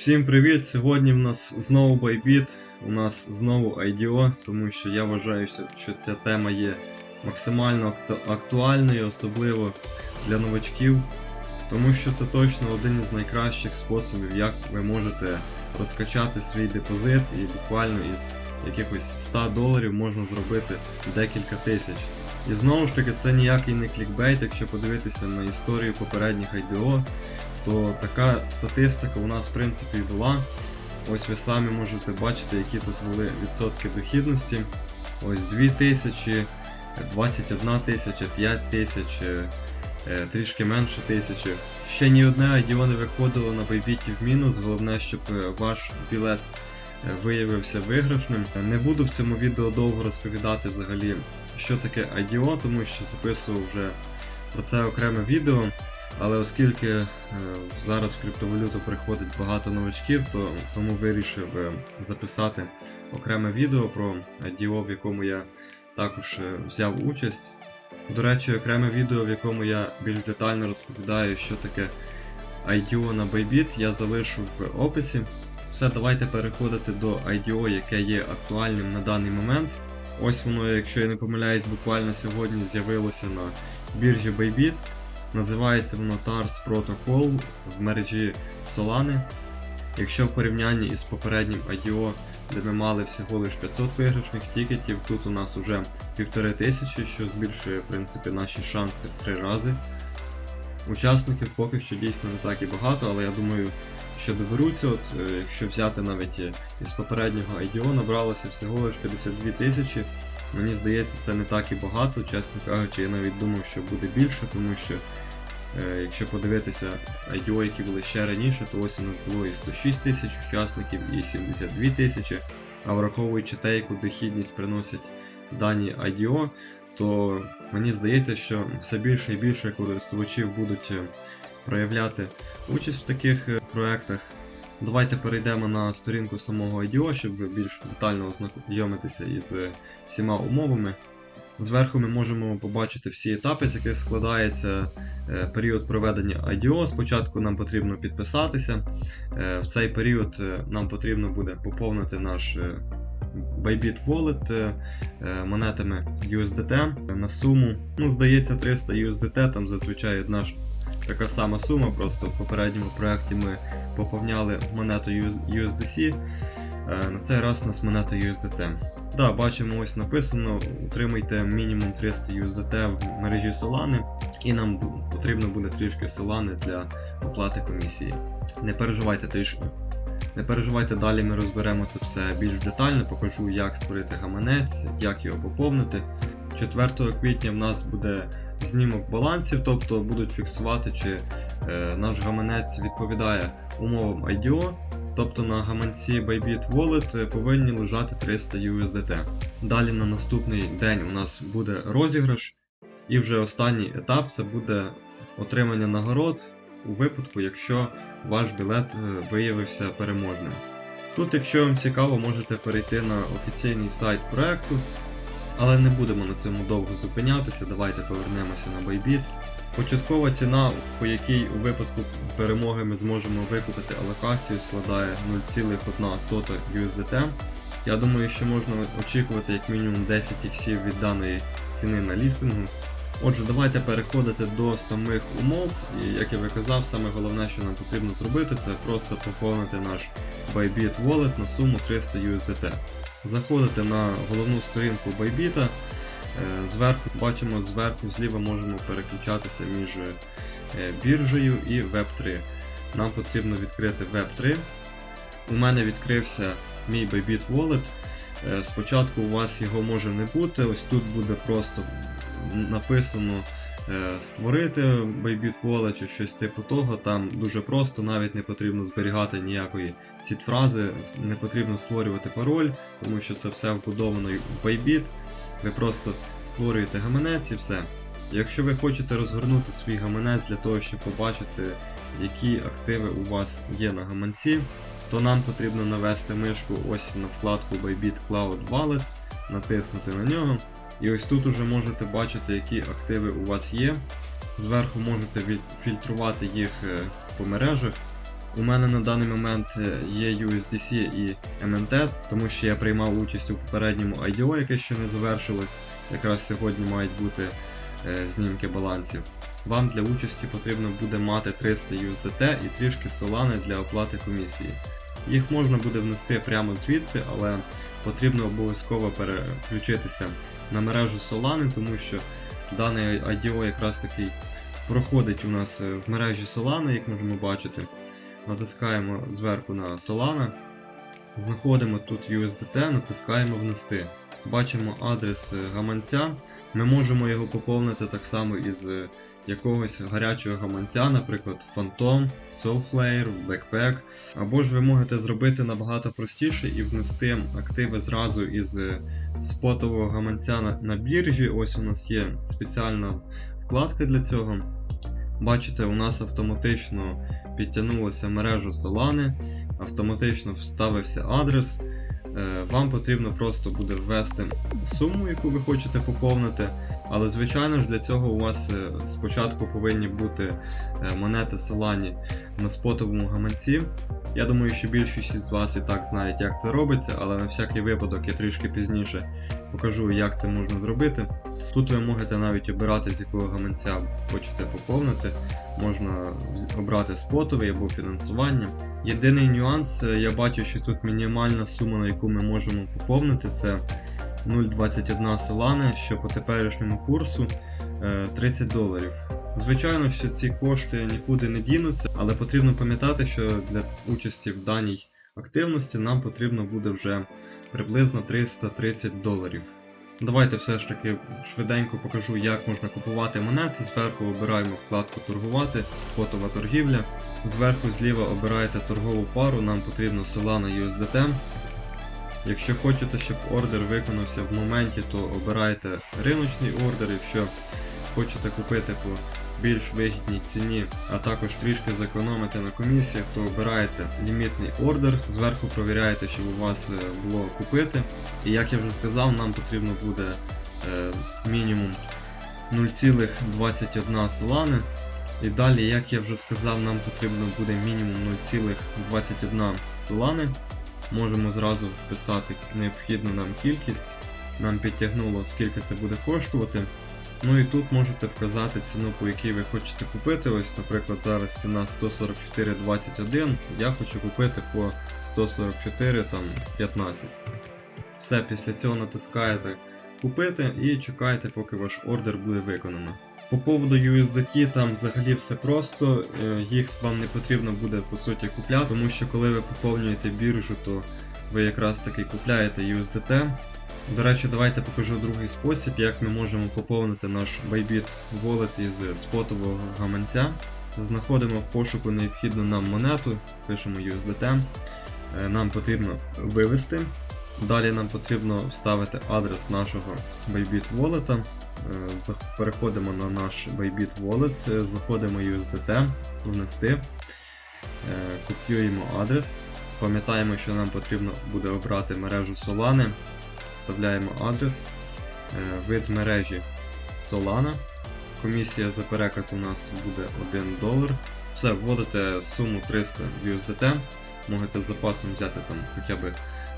Всім привіт! Сьогодні в нас знову Bybit, у нас знову IDO, тому що я вважаю, що ця тема є максимально актуальною, особливо для новачків, тому що це точно один із найкращих способів, як ви можете розкачати свій депозит і буквально із якихось 100 доларів можна зробити декілька тисяч. І знову ж таки, це ніякий не клікбейт, якщо подивитися на історію попередніх IDO, то така статистика у нас в принципі була. Ось ви самі можете бачити, які тут були відсотки дохідності. Ось 2000, 21 тисяча, 5 тисяч, е, трішки менше тисячі. Ще ні одне IDO не виходило на байбіті в мінус, головне, щоб е, ваш білет е, виявився виграшним. Не буду в цьому відео довго розповідати взагалі, що таке IDO, тому що записував вже про це окреме відео. Але оскільки е, зараз в криптовалюту приходить багато новачків, то тому вирішив е, записати окреме відео про IDO, в якому я також е, взяв участь. До речі, окреме відео, в якому я більш детально розповідаю, що таке IDO на Bybit, я залишу в описі. Все, давайте переходити до IDO, яке є актуальним на даний момент. Ось воно, якщо я не помиляюсь, буквально сьогодні з'явилося на біржі Bybit. Називається воно TARS Protocol в мережі Solana. Якщо в порівнянні із попереднім IDO, де ми мали всього лише 500 виграшних тікетів, тут у нас уже 1500, що збільшує в принципі, наші шанси в 3 рази. Учасників поки що дійсно не так і багато, але я думаю, що доберуться. От, е, якщо взяти навіть е, із попереднього IDO, набралося всього лише 52 тисячі. Мені здається, це не так і багато, чесно кажучи, я навіть думав, що буде більше, тому що е, якщо подивитися IDO, які були ще раніше, то ось у нас було і 106 тисяч учасників, і 72 тисячі. А враховуючи те, яку дохідність приносять дані IDO, то мені здається, що все більше і більше користувачів будуть е, проявляти участь в таких проектах. Давайте перейдемо на сторінку самого IDO, щоб більш детально ознайомитися із всіма умовами. Зверху ми можемо побачити всі етапи, з яких складається е, період проведення IDO. Спочатку нам потрібно підписатися. Е, В цей період е, нам потрібно буде поповнити наш Bybit Wallet монетами USDT на суму. Ну, здається, 300 USDT, там зазвичай ж така сама сума. Просто в попередньому проєкті ми поповняли монету USDC. Е, На цей раз у нас монета USDT. Да, бачимо, ось написано, утримуйте мінімум 300 USDT в мережі Solana, і нам потрібно буде трішки Solana для оплати комісії. Не переживайте трішки. Не переживайте, далі ми розберемо це все більш детально, покажу, як створити гаманець, як його поповнити. 4 квітня в нас буде знімок балансів, тобто будуть фіксувати, чи е, наш гаманець відповідає умовам IDO, Тобто на гаманці Bybit Wallet е, повинні лежати 300 USDT. Далі на наступний день у нас буде розіграш, і вже останній етап це буде отримання нагород у випадку, якщо ваш білет е, виявився переможним. Тут, якщо вам цікаво, можете перейти на офіційний сайт проекту, але не будемо на цьому довго зупинятися. Давайте повернемося на Bybit. Початкова ціна, по якій у випадку перемоги ми зможемо викупити алокацію, складає 0,1 USDT. Я думаю, що можна очікувати як мінімум 10 іксів від даної ціни на лістингу. Отже, давайте переходити до самих умов. І як я вже казав, саме головне, що нам потрібно зробити, це просто поповнити наш Bybit Wallet на суму 300 USDT. Заходите на головну сторінку Bybit, Е, Зверху бачимо, зверху зліва можемо переключатися між е, біржею і Web3. Нам потрібно відкрити Web3. У мене відкрився мій Bybit Wallet. Е, Спочатку у вас його може не бути. Ось тут буде просто написано е, створити Bybit Wallet чи щось типу того. Там дуже просто, навіть не потрібно зберігати ніякої сід-фрази, не потрібно створювати пароль, тому що це все вбудовано в Bybit. Ви просто створюєте гаманець і все. Якщо ви хочете розгорнути свій гаманець для того, щоб побачити, які активи у вас є на гаманці, то нам потрібно навести мишку ось на вкладку Bybit Cloud Wallet, натиснути на нього. І ось тут уже можете бачити, які активи у вас є. Зверху можете відфільтрувати їх е, по мережах. У мене на даний момент е, є USDC і MNT, тому що я приймав участь у попередньому IDO, яке ще не завершилось. Якраз сьогодні мають бути е, знімки балансів. Вам для участі потрібно буде мати 300 USDT і трішки Solana для оплати комісії. Їх можна буде внести прямо звідси, але потрібно обов'язково переключитися на мережу Solana, тому що даний IDO якраз таки проходить у нас е, в мережі Solana, як можемо бачити. Натискаємо зверху на Solana, знаходимо тут USDT, натискаємо внести. Бачимо адрес е, гаманця. Ми можемо його поповнити так само із е, якогось гарячого гаманця, наприклад, Phantom, Soulflare, Backpack. Або ж ви можете зробити набагато простіше і внести активи зразу із е, спотового гаманця на, біржі. Ось у нас є спеціальна вкладка для цього. Бачите, у нас автоматично підтягнулася мережа Solana, автоматично вставився адрес. Е, Вам потрібно просто буде ввести суму, яку ви хочете поповнити. Але звичайно ж для цього у вас е, спочатку повинні бути е, монети Солані на спотовому гаманці. Я думаю, що більшість з вас і так знають, як це робиться, але на всякий випадок я трішки пізніше покажу, як це можна зробити. Тут ви можете навіть обирати, з якого гаманця хочете поповнити. Можна обрати спотовий або фінансування. Єдиний нюанс, е, я бачу, що тут мінімальна сума, на яку ми можемо поповнити, це 0,21 Solana, що по теперішньому курсу е, 30 доларів. Звичайно, що ці кошти нікуди не дінуться, але потрібно пам'ятати, що для участі в даній активності нам потрібно буде вже приблизно 330 доларів. Давайте все ж таки швиденько покажу, як можна купувати монети. Зверху обираємо вкладку торгувати, спотова торгівля. Зверху зліва обираєте торгову пару, нам потрібно Solana USDT. Якщо хочете, щоб ордер виконався в моменті, то обирайте риночний ордер. Якщо хочете купити по більш вигідній ціні, а також трішки зекономити на комісіях, то обираєте лімітний ордер. Зверху провіряєте, щоб у вас е, було купити. І як я вже сказав, нам потрібно буде е, мінімум 0,21 солани. І далі, як я вже сказав, нам потрібно буде мінімум 0,21 солани. Можемо зразу вписати необхідну нам кількість. Нам підтягнуло, скільки це буде коштувати. Ну і тут можете вказати ціну, по якій ви хочете купити. Ось, наприклад, зараз ціна 144,21. Я хочу купити по 144 там, 15. Все, після цього натискаєте купити і чекаєте, поки ваш ордер буде виконано. По поводу USDT там взагалі все просто, е, їх вам не потрібно буде по суті купляти, тому що коли ви поповнюєте біржу, то ви якраз таки купляєте USDT. До речі, давайте покажу другий спосіб, як ми можемо поповнити наш Bybit Wallet із спотового гаманця. Знаходимо в пошуку необхідну нам монету, пишемо USDT. Е, Нам потрібно вивести. Далі нам потрібно вставити адрес нашого Bybit Wallet. Е, Переходимо на наш Bybit Wallet, е, знаходимо USDT, внести, копіюємо адрес. Пам'ятаємо, що нам потрібно буде обрати мережу Solana. Вставляємо адрес, е, вид мережі Solana. Комісія за переказ у нас буде 1 долар. Все, вводите суму 300 USDT. Можете з запасом взяти там хоча б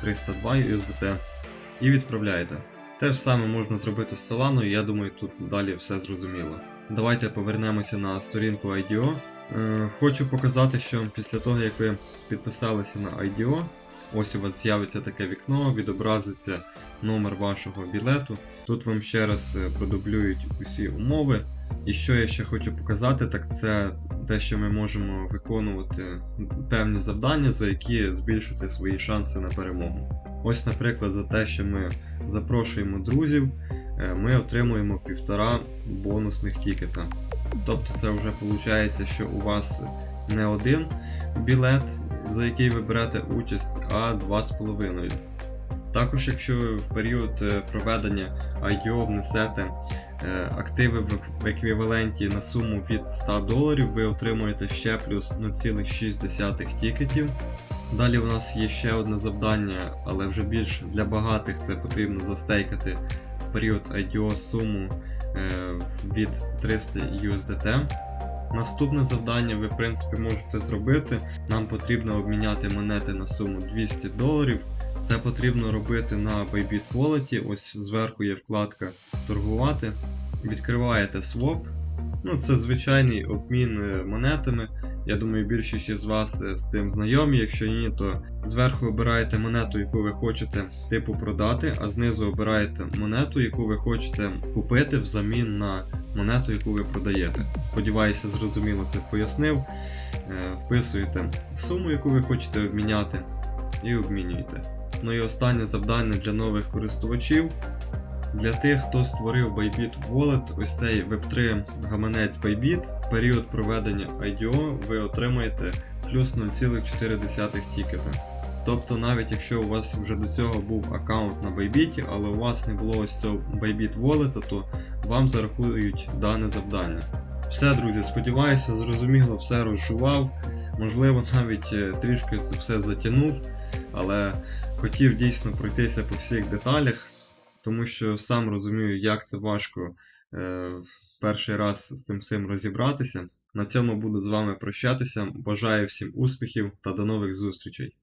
302 USDT і відправляєте. Те ж саме можна зробити з Solana, і я думаю, тут далі все зрозуміло. Давайте повернемося на сторінку IDO. Е, Хочу показати, що після того, як ви підписалися на IDO, ось у вас з'явиться таке вікно, відобразиться номер вашого білету. Тут вам ще раз е, продублюють усі умови. І що я ще хочу показати, так це те, що ми можемо виконувати певні завдання, за які збільшити свої шанси на перемогу. Ось, наприклад, за те, що ми запрошуємо друзів, е, ми отримуємо півтора бонусних тікета. Тобто це вже виходить, що у вас не один білет, за який ви берете участь, а два з половиною. Також, якщо ви в період е, проведення IDO внесете е, активи в в еквіваленті на суму від 100 доларів, ви отримуєте ще плюс 0,6 тікетів. Далі у нас є ще одне завдання, але вже більш для багатих це потрібно застейкати в період IDO суму е, від 300 USDT. Наступне завдання ви, в принципі, можете зробити. Нам потрібно обміняти монети на суму 200 доларів. Це потрібно робити на Bybit Wallet. Ось зверху є вкладка торгувати. Відкриваєте своп. Ну, це звичайний обмін е, монетами. Я думаю, більшість із вас е, з цим знайомі. Якщо ні, то зверху обираєте монету, яку ви хочете типу продати, а знизу обираєте монету, яку ви хочете купити взамін на монету, яку ви продаєте. Сподіваюся, зрозуміло це пояснив. Е, Вписуєте суму, яку ви хочете обміняти, і обмінюєте. Ну і останнє завдання для нових користувачів. Для тих, хто створив Bybit Wallet, ось цей Web3 гаманець Bybit, період проведення IDO ви отримаєте плюс 0,4 тікета. Тобто, навіть якщо у вас вже до цього був аккаунт на Bybit, але у вас не було ось цього Bybit Wallet, то вам зарахують дане завдання. Все, друзі, сподіваюся, зрозуміло, все розжував. Можливо, навіть е, трішки це все затягнув, але хотів дійсно пройтися по всіх деталях, тому що сам розумію, як це важко е, в перший раз з цим всім розібратися. На цьому буду з вами прощатися. Бажаю всім успіхів та до нових зустрічей!